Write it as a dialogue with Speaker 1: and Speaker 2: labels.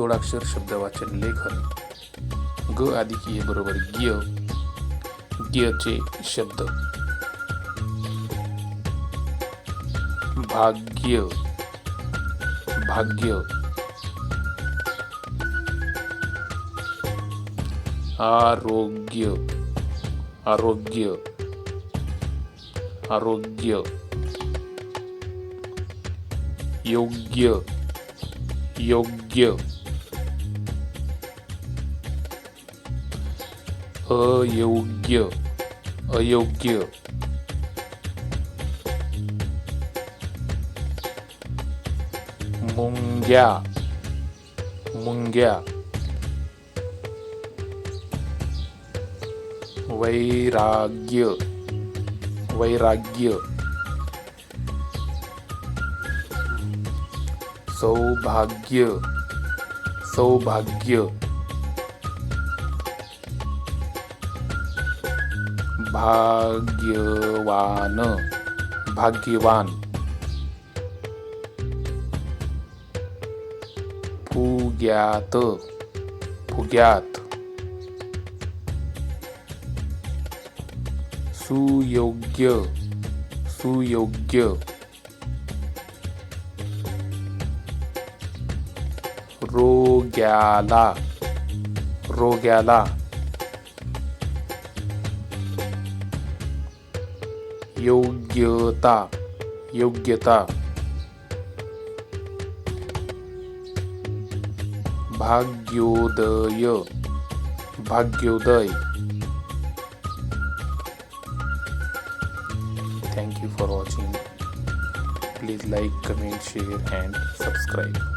Speaker 1: जोडाक्षर शब्दवाचन लेखन. ग आदिकीय बरोबर गिय गियचे शब्द. भाग्य. भाग्य. आरोग्य. आरोग्य. आरोग्य. योग्य. योग्य. अयोग्य. अयोग्य. मुंग्या. मुंग्या. वैराग्य. वैराग्य. सौभाग्य. सौभाग्य. भाग्यवान भाग्यवान फुग्यात फुग्यात सुयोग्य सुयोग्य रोग्याला रोग्याला Yogyota. Yogyota. Bhagyodaya. Bhagyoday. Thank you for watching. Please like, comment, share and subscribe.